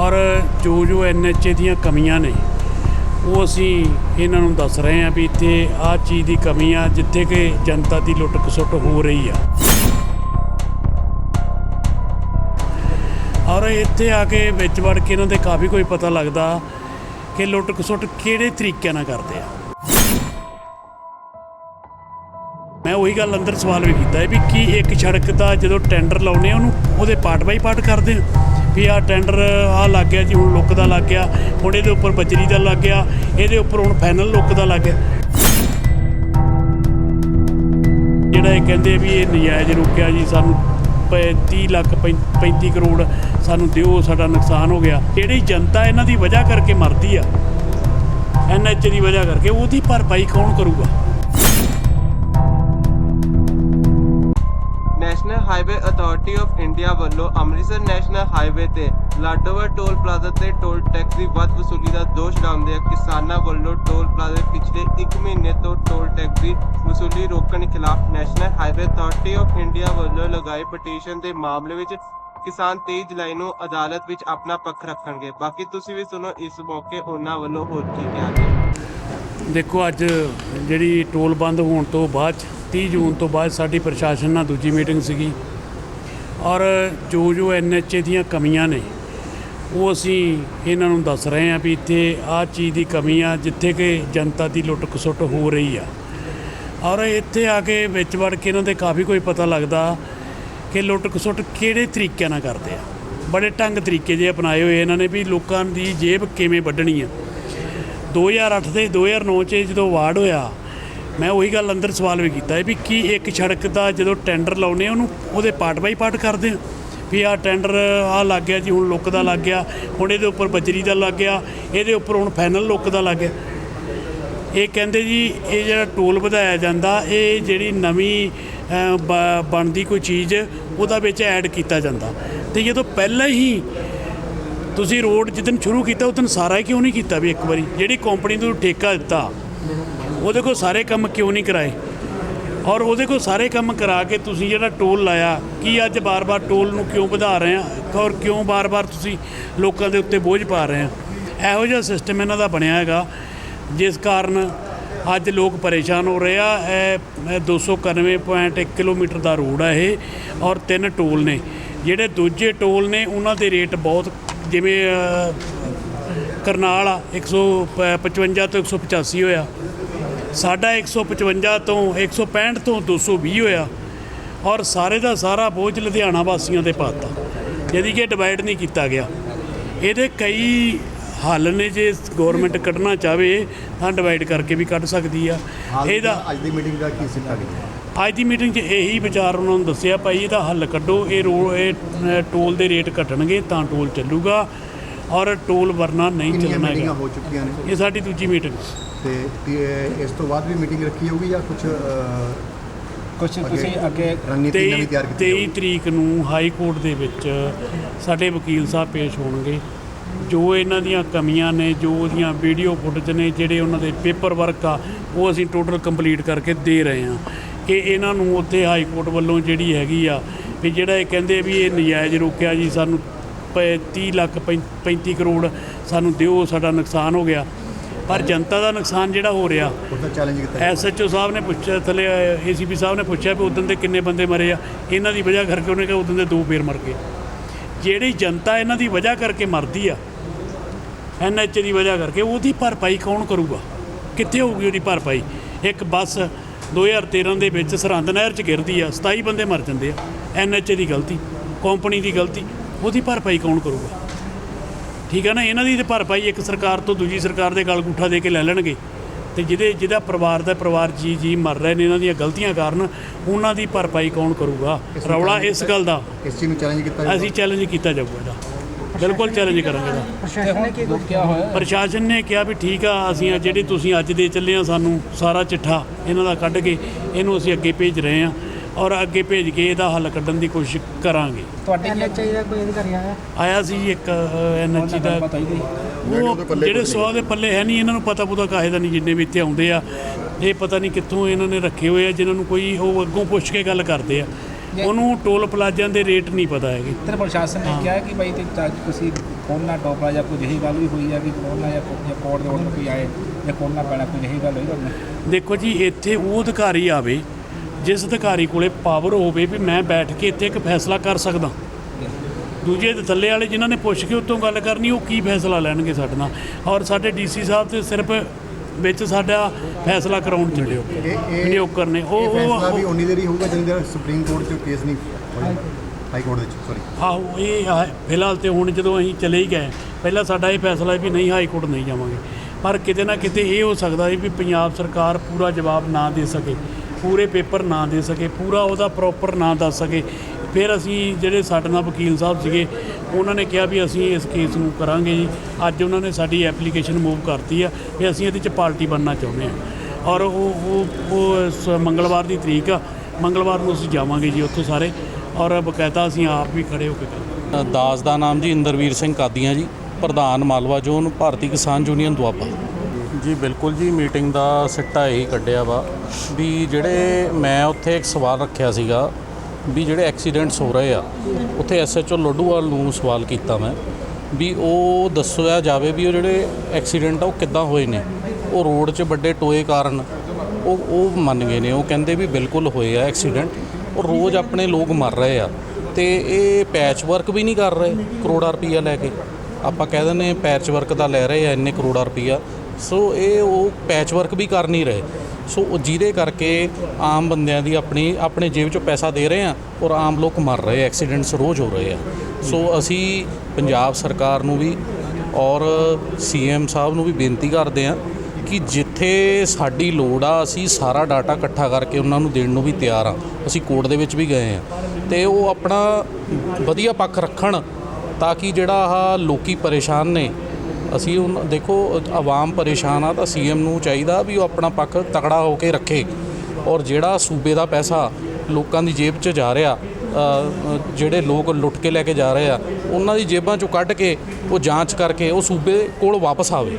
ਔਰ ਜੋ ਜੋ ਐਨਐਚਏ ਦੀਆਂ ਕਮੀਆਂ ਨੇ, ਉਹ ਅਸੀਂ ਇਹਨਾਂ ਨੂੰ ਦੱਸ ਰਹੇ ਹਾਂ ਵੀ ਇੱਥੇ ਆਹ ਚੀਜ਼ ਦੀ ਕਮੀ ਆ, ਜਿੱਥੇ ਕਿ ਜਨਤਾ ਦੀ ਲੁੱਟ ਖਸੁੱਟ ਹੋ ਰਹੀ ਆ। ਔਰ ਇੱਥੇ ਆ ਕੇ ਵਿੱਚ ਵੜ ਕੇ ਇਹਨਾਂ ਦੇ ਕਾਫੀ ਕੋਈ ਪਤਾ ਲੱਗਦਾ ਕਿ ਲੁੱਟ ਖਸੁੱਟ ਕਿਹੜੇ ਤਰੀਕਿਆਂ ਨਾਲ ਕਰਦੇ ਆ। ਮੈਂ ਉਹੀ ਗੱਲ ਅੰਦਰ ਸਵਾਲ ਵੀ ਕੀਤਾ ਵੀ ਕੀ ਇੱਕ ਸੜਕ ਦਾ ਜਦੋਂ ਟੈਂਡਰ ਲਾਉਨੇ ਆ, ਉਹਨੂੰ ਉਹਦੇ ਪਾਰਟ ਬਾਈ ਪਾਰਟ ਕਰਦੇ ਆ? ਵੀ ਆਹ ਟੈਂਡਰ ਆਹ ਲੱਗ ਗਿਆ ਜੀ, ਹੁਣ ਲੁੱਕ ਦਾ ਲੱਗ ਗਿਆ। ਹੁਣ ਇਹਦੇ ਉੱਪਰ ਬਜਰੀ ਦਾ ਲੱਗ ਗਿਆ। ਇਹਦੇ ਉੱਪਰ ਹੁਣ ਫਾਈਨਲ ਲੁੱਕ ਦਾ ਲੱਗ ਗਿਆ। ਜਿਹੜਾ ਇਹ ਕਹਿੰਦੇ ਵੀ ਇਹ ਨਜਾਇਜ਼ ਰੁਕਿਆ ਜੀ, ਸਾਨੂੰ ਪ- 30 ਲੱਖ ਪੈਂ- 35 ਕਰੋੜ ਸਾਨੂੰ ਦਿਓ, ਸਾਡਾ ਨੁਕਸਾਨ ਹੋ ਗਿਆ। ਜਿਹੜੀ ਜਨਤਾ ਇਹਨਾਂ ਦੀ ਵਜ੍ਹਾ ਕਰਕੇ ਮਰਦੀ ਆ ਐਨਐਚ ਦੀ ਵਜ੍ਹਾ ਕਰਕੇ, ਉਹਦੀ ਭਰਪਾਈ ਕੌਣ ਕਰੂਗਾ? National highway authority of India ਵੱਲੋਂ ਅੰਮ੍ਰਿਤਸਰ ਨੈਸ਼ਨਲ ਹਾਈਵੇ ਤੇ ਲਾਡੋਵਰ ਟੋਲ ਪਲਾਜ਼ਾ ਤੇ ਟੋਲ ਟੈਕਸ ਦੀ ਵੱਧ ਵਸੂਲੀ ਦਾ ਦੋਸ਼ ਲਾਉਂਦੇ ਕਿਸਾਨਾਂ ਵੱਲੋਂ ਟੋਲ ਪਲਾਜ਼ਾ ਪਿਛਲੇ 1 ਮਹੀਨੇ ਤੋਂ ਟੋਲ ਟੈਕਸ ਦੀ ਵਸੂਲੀ ਰੋਕਣ ਖਿਲਾਫ national highway authority of India ਵੱਲੋਂ ਲਗਾਏ ਪਟੀਸ਼ਨ ਦੇ ਮਾਮਲੇ ਵਿੱਚ ਕਿਸਾਨ 23 ਜੁਲਾਈ ਨੂੰ ਅਦਾਲਤ ਵਿੱਚ ਆਪਣਾ ਪੱਖ ਰੱਖਣਗੇ। ਬਾਕੀ ਤੁਸੀਂ ਵੀ ਸੁਣੋ, ਇਸ ਮੌਕੇ ਉਹਨਾਂ ਵੱਲੋਂ ਹੋਰ ਕੀ ਕਿਹਾ ਗਿਆ। ਦੇਖੋ, ਅੱਜ ਜਿਹੜੀ ਟੋਲ ਬੰਦ ਹੋਣ ਤੋਂ ਬਾਅਦ 30 ਜੂਨ ਤੋਂ ਬਾਅਦ ਸਾਡੀ ਪ੍ਰਸ਼ਾਸਨ ਨਾਲ ਦੂਜੀ ਮੀਟਿੰਗ ਸੀਗੀ। ਔਰ ਜੋ ਜੋ ਐਨਐਚਏ ਦੀਆਂ ਕਮੀਆਂ ਨੇ, ਉਹ ਅਸੀਂ ਇਹਨਾਂ ਨੂੰ ਦੱਸ ਰਹੇ ਹਾਂ ਵੀ ਇੱਥੇ ਆਹ ਚੀਜ਼ ਦੀ ਕਮੀ ਆ, ਜਿੱਥੇ ਕਿ ਜਨਤਾ ਦੀ ਲੁੱਟ ਖਸੁੱਟ ਹੋ ਰਹੀ ਆ। ਔਰ ਇੱਥੇ ਆ ਕੇ ਵਿੱਚ ਵੜ ਕੇ ਇਹਨਾਂ ਦੇ ਕਾਫੀ ਕੋਈ ਪਤਾ ਲੱਗਦਾ ਕਿ ਲੁੱਟ ਖਸੁੱਟ ਕਿਹੜੇ ਤਰੀਕਿਆਂ ਨਾਲ ਕਰਦੇ ਆ। ਬੜੇ ਢੰਗ ਤਰੀਕੇ ਜੇ ਅਪਣਾਏ ਹੋਏ ਇਹਨਾਂ ਨੇ ਵੀ ਲੋਕਾਂ ਦੀ ਜੇਬ ਕਿਵੇਂ ਵੱਢਣੀ ਆ। 2008 ਤੇ 2009 ਚ ਜਦੋਂ ਵਾਰਡ ਹੋਇਆ ਮੈਂ ਉਹੀ ਗੱਲ ਅੰਦਰ ਸਵਾਲ ਵੀ ਕੀਤਾ ਹੈ ਵੀ ਕੀ ਇੱਕ ਸੜਕ ਦਾ ਜਦੋਂ ਟੈਂਡਰ ਲਾਉਨੇ ਆ ਉਹਨੂੰ, ਉਹਦੇ ਪਾਰਟ ਬਾਈ ਪਾਰਟ ਕਰਦੇ ਆ ਵੀ ਆਹ ਟੈਂਡਰ ਆਹ ਲੱਗ ਗਿਆ ਜੀ, ਹੁਣ ਲੁੱਕ ਦਾ ਲੱਗ ਗਿਆ, ਹੁਣ ਇਹਦੇ ਉੱਪਰ ਬਜਰੀ ਦਾ ਲੱਗ ਗਿਆ, ਇਹਦੇ ਉੱਪਰ ਹੁਣ ਫਾਈਨਲ ਲੁੱਕ ਦਾ ਲੱਗ ਗਿਆ। ਇਹ ਕਹਿੰਦੇ ਜੀ, ਇਹ ਜਿਹੜਾ ਟੋਲ ਵਧਾਇਆ ਜਾਂਦਾ, ਇਹ ਜਿਹੜੀ ਨਵੀਂ ਬ- ਬਣਦੀ ਕੋਈ ਚੀਜ਼, ਉਹਦਾ ਵਿੱਚ ਐਡ ਕੀਤਾ ਜਾਂਦਾ। ਤੇ ਜਦੋਂ ਪਹਿਲਾਂ ਹੀ ਤੁਸੀਂ ਰੋਡ ਜਿੱਦਨ ਸ਼ੁਰੂ ਕੀਤਾ, ਉਦੋਂ ਸਾਰਾ ਹੀ ਕਿਉਂ ਨਹੀਂ ਕੀਤਾ ਵੀ ਇੱਕ ਵਾਰੀ? ਜਿਹੜੀ ਕੰਪਨੀ ਨੂੰ ਠੇਕਾ ਦਿੱਤਾ ਉਹਦੇ ਕੋਲ ਸਾਰੇ ਕੰਮ ਕਿਉਂ ਨਹੀਂ ਕਰਾਏ? ਔਰ ਉਹਦੇ ਕੋਲ ਸਾਰੇ ਕੰਮ ਕਰਾ ਕੇ ਤੁਸੀਂ ਜਿਹੜਾ ਟੋਲ ਲਾਇਆ, ਕੀ ਅੱਜ ਬਾਰ-ਬਾਰ ਟੋਲ ਨੂੰ ਕਿਉਂ ਵਧਾ ਰਹੇ ਆ? ਔਰ ਕਿਉਂ ਬਾਰ-ਬਾਰ ਤੁਸੀਂ ਲੋਕਾਂ ਦੇ ਉੱਤੇ ਬੋਝ ਪਾ ਰਹੇ ਆ? ਇਹੋ ਜਿਹਾ ਸਿਸਟਮ ਇਹਨਾਂ ਦਾ ਬਣਿਆ ਹੈਗਾ, ਜਿਸ ਕਾਰਨ ਅੱਜ ਲੋਕ ਪਰੇਸ਼ਾਨ ਹੋ ਰਹੇ ਆ। ਇਹ ਇਹ 291.1 ਕਿਲੋਮੀਟਰ ਦਾ ਰੋਡ ਆ ਇਹ, ਔਰ ਤਿੰਨ ਟੋਲ ਨੇ। ਜਿਹੜੇ ਦੂਜੇ ਟੋਲ ਨੇ, ਉਹਨਾਂ ਦੇ ਰੇਟ ਬਹੁਤ ਜਿਵੇਂ ਕਰਨਾਲ ਆ 155 ਤੋਂ 185 ਹੋਇਆ। ਸਾਡਾ 155 ਤੋਂ 165 ਤੋਂ 220 ਹੋਇਆ ਔਰ ਸਾਰੇ ਦਾ ਸਾਰਾ ਬੋਝ ਲੁਧਿਆਣਾ ਵਾਸੀਆਂ ਤੇ ਪਾਤਾ। ਜਿਹਦੀ ਕਿ ਡਿਵਾਈਡ ਨਹੀਂ ਕੀਤਾ ਗਿਆ। ਇਹਦੇ ਕਈ ਹੱਲ ਨੇ ਜੇ ਗਵਰਨਮੈਂਟ ਕੱਢਣਾ ਚਾਹਵੇ ਤਾਂ ਡਿਵਾਈਡ ਕਰਕੇ ਵੀ ਕੱਢ ਸਕਦੀ ਆ। ਇਹਦਾ ਅੱਜ ਦੀ ਮੀਟਿੰਗ ਦਾ ਕੀ ਸਿੱਟਾ ਗਿਆ? ਅੱਜ ਦੀ ਮੀਟਿੰਗ 'ਚ ਇਹੀ ਵਿਚਾਰ ਉਹਨਾਂ ਨੂੰ ਦੱਸਿਆ ਭਾਈ ਇਹਦਾ ਹੱਲ ਕੱਢੋ ਇਹ ਰੋ ਇਹ ਟੋਲ ਦੇ ਰੇਟ ਘਟਣਗੇ ਤਾਂ ਟੋਲ ਚੱਲੂਗਾ। ਔਰ ਟੋਲ ਵਰਨਾ ਨਹੀਂ ਕਿੰਨੀਆਂ ਚੱਲਣਾ ਮੀਟਿੰਗਾਂ ਹੈਗਾ। ਹੋ ਚੁੱਕੀਆਂ ਨੇ? ਇਹ ਸਾਡੀ ਦੂਜੀ ਮੀਟਿੰਗ ਤੇ ਤੇ ਇਸ ਤੋਂ ਬਾਅਦ ਵੀ ਮੀਟਿੰਗ ਰੱਖੀ ਹੋਊਗੀ ਜਾਂ ਕੁਝ ਕੁਝ ਤੁਸੀਂ ਅੱਗੇ ਰਣਨੀਤੀ ਨਵੀਂ ਤਿਆਰ ਕੀਤੀ 23 ਜਾਊਗੀ ਤਰੀਕ ਨੂੰ ਹਾਈ ਕੋਰਟ ਦੇ ਵਿੱਚ ਸਾਡੇ ਵਕੀਲ ਸਾਹਿਬ ਪੇਸ਼ ਹੋਣਗੇ। ਜੋ ਇਹਨਾਂ ਦੀਆਂ ਕਮੀਆਂ ਨੇ ਜੋ ਉਹਦੀਆਂ ਵੀਡੀਓ ਫੁਟੇਜ ਨੇ ਜਿਹੜੇ ਉਹਨਾਂ ਦੇ ਪੇਪਰ ਵਰਕ ਆ ਉਹ ਅਸੀਂ ਟੋਟਲ ਕੰਪਲੀਟ ਕਰਕੇ ਦੇ ਰਹੇ ਹਾਂ। ਕਿ ਇਹਨਾਂ ਨੂੰ ਉੱਥੇ ਹਾਈ ਕੋਰਟ ਵੱਲੋਂ ਜਿਹੜੀ ਹੈਗੀ ਆ ਵੀ ਜਿਹੜਾ ਇਹ ਕਹਿੰਦੇ ਵੀ ਇਹ ਨਜਾਇਜ਼ ਰੋਕਿਆ ਜੀ ਸਾਨੂੰ 30 ਲੱਖ ਪੈਂ- 35 ਕਰੋੜ ਸਾਨੂੰ ਦਿਓ ਸਾਡਾ ਨੁਕਸਾਨ ਹੋ ਗਿਆ। ਪਰ ਜਨਤਾ ਦਾ ਨੁਕਸਾਨ ਜਿਹੜਾ ਹੋ ਰਿਹਾ ਉਹਦਾ ਚੈਲੰਜ ਕੀਤਾ। ਐਸਐਚਓ ਸਾਹਿਬ ਨੇ ਪੁੱਛਿਆ ਥੱਲੇ ਏਸੀਪੀ ਸਾਹਿਬ ਨੇ ਪੁੱਛਿਆ ਵੀ ਉਦੋਂ ਦੇ ਕਿੰਨੇ ਬੰਦੇ ਮਰੇ ਆ। ਇਹਨਾਂ ਦੀ ਵਜ੍ਹਾ ਕਰਕੇ ਉਹਨੇ ਕਿਹਾ ਉਦੋਂ ਦੇ ਦੋ ਫੇਰ ਮਰ ਗਏ। ਜਿਹੜੀ ਜਨਤਾ ਇਹਨਾਂ ਦੀ ਵਜ੍ਹਾ ਕਰਕੇ ਮਰਦੀ ਆ ਐਨਐਚ ਦੀ ਵਜ੍ਹਾ ਕਰਕੇ ਉਹਦੀ ਭਰਪਾਈ ਕੌਣ ਕਰੂਗਾ? ਕਿੱਥੇ ਹੋਊਗੀ ਉਹਦੀ ਭਰਪਾਈ? ਇੱਕ ਬੱਸ 2013 ਦੇ ਵਿੱਚ ਸਰਹੰਦ ਨਹਿਰ 'ਚ ਗਿਰਦੀ ਆ 27 ਬੰਦੇ ਮਰ ਜਾਂਦੇ ਆ। ਐਨਐਚ ਦੀ ਗਲਤੀ ਕੰਪਨੀ ਦੀ ਗਲਤੀ ਉਹਦੀ ਭਰਪਾਈ ਕੌਣ ਕਰੂਗਾ? ਠੀਕ ਹੈ ਨਾ? ਇਹਨਾਂ ਦੀ ਤੇ ਭਰਪਾਈ ਇੱਕ ਸਰਕਾਰ ਤੋਂ ਦੂਜੀ ਸਰਕਾਰ ਦੇ ਗਲ ਗੁੱਠਾ ਦੇ ਕੇ ਲੈ ਲੈਣਗੇ। ਤੇ ਜਿਹਦੇ ਜਿਹਦਾ ਪਰਿਵਾਰ ਦਾ ਪਰਿਵਾਰ ਜੀ ਜੀ ਮਰ ਰਹੇ ਨੇ ਇਹਨਾਂ ਦੀਆਂ ਗਲਤੀਆਂ ਕਾਰਨ ਉਹਨਾਂ ਦੀ ਭਰਪਾਈ ਕੌਣ ਕਰੂਗਾ? ਰੌਲਾ ਇਸ ਗੱਲ ਦਾ। ਇਸ ਚੀਜ਼ ਨੂੰ ਚੈਲੰਜ ਕੀਤਾ ਜਾਊਗਾ। ਅਸੀਂ ਚੈਲੰਜ ਕੀਤਾ ਜਾਊਗਾ ਇਹਦਾ। ਬਿਲਕੁਲ ਚੈਲੰਜ ਕਰਾਂਗੇ ਇਹਦਾ। ਪ੍ਰਸ਼ਾਸਨ ਨੇ ਕੀ ਕਿਹਾ ਹੋਇਆ? ਪ੍ਰਸ਼ਾਸਨ ਨੇ ਕਿਹਾ ਵੀ ਠੀਕ ਆ ਅਸੀਂ ਜਿਹੜੀ ਤੁਸੀਂ ਅੱਜ ਦੇ ਚੱਲੇ ਆ ਸਾਨੂੰ ਸਾਰਾ ਚਿੱਠਾ ਇਹਨਾਂ ਦਾ ਕੱਢ ਕੇ ਇਹਨੂੰ ਅਸੀਂ ਅੱਗੇ ਭੇਜ ਰਹੇ ਆ। ਔਰ ਅੱਗੇ ਭੇਜ ਕੇ ਇਹਦਾ ਹੱਲ ਕੱਢਣ ਦੀ ਕੋਸ਼ਿਸ਼ ਕਰਾਂਗੇ। ਤੁਹਾਡੇ ਕੀ ਚਾਹੀਦਾ ਕੋਈ ਅਧਿਕਾਰੀ ਆਇਆ? ਆਇਆ ਸੀ ਜੀ ਇੱਕ ਐਨਐਚਸੀ ਦਾ ਉਹ ਜਿਹੜੇ ਸੌ ਦੇ ਪੱਲੇ ਹੈ ਨਹੀਂ ਇਹਨਾਂ ਨੂੰ ਪਤਾ ਪੁਤਾ ਕਾਹੇ ਦਾ ਨਹੀਂ ਜਿੰਨੇ ਵੀ ਇੱਥੇ ਆਉਂਦੇ ਆ। ਇਹ ਪਤਾ ਨਹੀਂ ਕਿੱਥੋਂ ਇਹਨਾਂ ਨੇ ਰੱਖੇ ਹੋਏ ਆ ਜਿਨ੍ਹਾਂ ਨੂੰ ਕੋਈ ਉਹ ਅੱਗੋਂ ਪੁੱਛ ਕੇ ਗੱਲ ਕਰਦੇ ਆ। ਉਹਨੂੰ ਟੋਲ ਪਲਾਜ਼ਿਆਂ ਦੇ ਰੇਟ ਨਹੀਂ ਪਤਾ ਹੈਗੇ। ਤੇ ਪ੍ਰਸ਼ਾਸਨ ਨੇ ਕਿਹਾ ਕਿ ਭਾਈ ਤੇ ਤੁਸੀਂ ਖੋਲਣਾ ਟੋਪਲਾ ਜਾਂ ਕੋਈ ਜਿਹੀ ਗੱਲ ਵੀ ਹੋਈ ਹੈ ਕਿ ਖੋਲਣਾ ਜਾਂ ਕੋਈ- ਜਾਂ ਕੋਰਟ ਦੇ ਆਰਡਰ ਕੋਈ ਆਏ ਜਾਂ ਖੋਲਣਾ ਪੈਣਾ ਕੋਈ ਜਿਹੀ ਗੱਲ ਹੋਈ ਦੇਖੋ ਜੀ ਇੱਥੇ ਉਹ ਅਧਿਕਾਰੀ ਆਵੇ ਜਿਸ ਅਧਿਕਾਰੀ ਕੋਲੇ ਪਾਵਰ ਹੋਵੇ ਵੀ ਮੈਂ ਬੈਠ ਕੇ ਇੱਥੇ ਇੱਕ ਫੈਸਲਾ ਕਰ ਸਕਦਾ। ਦੂਜੇ ਦੇ ਥੱਲੇ ਵਾਲੇ ਜਿਨ੍ਹਾਂ ਨੇ ਪੁੱਛ ਕੇ ਉੱਤੋਂ ਗੱਲ ਕਰਨੀ ਉਹ ਕੀ ਫੈਸਲਾ ਲੈਣਗੇ ਸਾਡੇ ਨਾਲ? ਔਰ ਸਾਡੇ ਡੀਸੀ ਸਾਹਿਬ ਤੇ ਸਿਰਫ ਵਿੱਚ ਸਾਡਾ ਫੈਸਲਾ ਕਰਾਉਣ ਚ ਨਿਯੋਗ ਕਰਨੇ ਉਹ ਇਹ ਫੈਸਲਾ ਵੀ ਉਹ ਉਨੀ ਦੇਰ ਹੀ ਹੋਊਗਾ ਜਿੰਨੀ ਦੇਰ ਸੁਪਰੀਮ ਕੋਰਟ 'ਚ ਕੇਸ ਨਹੀਂ ਹੋਇਆ। ਹਾਈ ਕੋਰਟ ਦੇ ਵਿੱਚ ਸੌਰੀ ਆਹੋ ਇਹ ਫਿਲਹਾਲ ਤੇ ਹੁਣ ਜਦੋਂ ਅਸੀਂ ਚਲੇ ਹੀ ਗਏ ਪਹਿਲਾਂ ਸਾਡਾ ਇਹ ਫੈਸਲਾ ਵੀ ਨਹੀਂ ਹਾਈ ਕੋਰਟ ਨਹੀਂ ਜਾਵਾਂਗੇ। ਪਰ ਕਿਤੇ ਨਾ ਕਿਤੇ ਇਹ ਹੋ ਸਕਦਾ ਹੈ ਵੀ ਪੰਜਾਬ ਸਰਕਾਰ ਪੂਰਾ ਜਵਾਬ ਨਾ ਦੇ ਸਕੇ। ਪੂਰੇ ਪੇਪਰ ਨਾ ਦੇ ਸਕੇ, ਪੂਰਾ ਉਹਦਾ ਪ੍ਰੋਪਰ ਨਾ ਦੱਸ ਸਕੇ। ਫਿਰ ਅਸੀਂ ਜਿਹੜੇ ਸਾਡੇ ਨਾਲ ਵਕੀਲ ਸਾਹਿਬ ਸੀਗੇ, ਉਹਨਾਂ ਨੇ ਕਿਹਾ ਵੀ ਅਸੀਂ ਇਸ ਕੇਸ ਨੂੰ ਕਰਾਂਗੇ ਜੀ। ਅੱਜ ਉਹਨਾਂ ਨੇ ਸਾਡੀ ਐਪਲੀਕੇਸ਼ਨ ਮੂਵ ਕਰਤੀ ਆ ਵੀ ਅਸੀਂ ਇਹਦੇ 'ਚ ਪਾਰਟੀ ਬਣਨਾ ਚਾਹੁੰਦੇ ਹਾਂ ਔਰ ਉਹ ਉਹ ਸ- ਮੰਗਲਵਾਰ ਦੀ ਤਰੀਕ ਆ, ਮੰਗਲਵਾਰ ਨੂੰ ਅਸੀਂ ਜਾਵਾਂਗੇ ਜੀ ਉੱਥੇ ਸਾਰੇ। ਔਰ ਬਕਾਇਦਾ ਅਸੀਂ ਆਪ ਵੀ ਖੜੇ ਹੋ ਕੇ ਕਰਾਂਗੇ ਦਾਸ ਦਾ ਨਾਮ ਜੀ ਇੰਦਰਵੀਰ ਸਿੰਘ ਕਾਦੀਆਂ ਜੀ, ਪ੍ਰਧਾਨ ਮਾਲਵਾ ਜ਼ੋਨ, ਭਾਰਤੀ ਕਿਸਾਨ ਯੂਨੀਅਨ ਦੁਆਬਾ। ਜੀ ਬਿਲਕੁਲ ਜੀ ਮੀਟਿੰਗ ਦਾ ਸਿੱਟਾ ਇਹੀ ਕੱਢਿਆ ਵਾ ਵੀ ਜਿਹੜੇ ਮੈਂ ਉੱਥੇ ਇੱਕ ਸਵਾਲ ਰੱਖਿਆ ਸੀਗਾ ਵੀ ਜਿਹੜੇ ਐਕਸੀਡੈਂਟਸ ਹੋ ਰਹੇ ਆ, ਉੱਥੇ ਐਸਐਚਓ ਲੋਡੂਵਾਲ ਨੂੰ ਸਵਾਲ ਕੀਤਾ ਮੈਂ ਵੀ ਉਹ ਦੱਸਿਆ ਜਾਵੇ ਵੀ ਉਹ ਜਿਹੜੇ ਐਕਸੀਡੈਂਟ ਆ, ਉਹ ਕਿੱਦਾਂ ਹੋਏ ਨੇ? ਉਹ ਰੋਡ 'ਚ ਵੱਡੇ ਟੋਏ ਕਾਰਨ ਉਹ ਉਹ ਮੰਨ ਗਏ ਨੇ, ਉਹ ਕਹਿੰਦੇ ਵੀ ਬਿਲਕੁਲ ਹੋਏ ਆ ਐਕਸੀਡੈਂਟ ਉਹ ਰੋਜ਼ ਆਪਣੇ ਲੋਕ ਮਰ ਰਹੇ ਆ ਤੇ ਇਹ ਪੈਚ ਵਰਕ ਵੀ ਨਹੀਂ ਕਰ ਰਹੇ ਕਰੋੜਾ ਰੁਪਈਆ ਲੈ ਕੇ। ਆਪਾਂ ਕਹਿ ਦਿੰਦੇ ਪੈਚ ਵਰਕ ਦਾ ਲੈ ਰਹੇ ਆ, ਇੰਨੇ ਕਰੋੜਾ ਰੁਪਈਆ। ਸੋ ਇਹ ਉਹ ਪੈਚ ਵਰਕ ਵੀ ਕਰ ਨਹੀਂ ਰਹੇ। ਸੋ ਜਿਹਦੇ ਕਰਕੇ ਆਮ ਬੰਦਿਆਂ ਦੀ ਆਪਣੀ, ਆਪਣੇ ਜੇਬ ਚੋਂ ਪੈਸਾ ਦੇ ਰਹੇ ਆ ਔਰ ਆਮ ਲੋਕ ਮਰ ਰਹੇ ਐਕਸੀਡੈਂਟਸ ਰੋਜ਼ ਹੋ ਰਹੇ ਆ। ਸੋ ਅਸੀਂ ਪੰਜਾਬ ਸਰਕਾਰ ਨੂੰ ਵੀ ਔਰ ਸੀਐਮ ਸਾਹਿਬ ਨੂੰ ਵੀ ਬੇਨਤੀ ਕਰਦੇ ਆ ਕਿ ਜਿੱਥੇ ਸਾਡੀ ਲੋੜ ਆ, ਅਸੀਂ ਸਾਰਾ ਡਾਟਾ ਇਕੱਠਾ ਕਰਕੇ ਉਹਨਾਂ ਨੂੰ ਦੇਣ ਨੂੰ ਵੀ ਤਿਆਰ ਆ। ਅਸੀਂ ਕੋਰਟ ਦੇ ਵਿੱਚ ਵੀ ਗਏ ਆ। ਤੇ ਉਹ ਆਪਣਾ ਵਧੀਆ ਪੱਖ ਰੱਖਣ ਤਾਂ ਕਿ ਜਿਹੜਾ ਆਹ ਲੋਕੀ ਪਰੇਸ਼ਾਨ ਨੇ ਅਸੀਂ ਉਹ ਦੇਖੋ, ਆਵਾਮ ਪਰੇਸ਼ਾਨ ਆ ਤਾਂ ਸੀਐਮ ਨੂੰ ਚਾਹੀਦਾ ਵੀ ਉਹ ਆਪਣਾ ਪੱਖ ਤਕੜਾ ਹੋ ਕੇ ਰੱਖੇ ਔਰ ਜਿਹੜਾ ਸੂਬੇ ਦਾ ਪੈਸਾ ਲੋਕਾਂ ਦੀ ਜੇਬ 'ਚ ਜਾ ਰਿਹਾ ਜਿਹੜੇ ਲੋਕ ਲੁੱਟ ਕੇ ਲੈ ਕੇ ਜਾ ਰਹੇ ਆ, ਉਹਨਾਂ ਦੀ ਜੇਬਾਂ 'ਚੋਂ ਕੱਢ ਕੇ ਉਹ ਜਾਂਚ ਕਰਕੇ ਉਹ ਸੂਬੇ ਕੋਲ ਵਾਪਸ ਆਵੇ।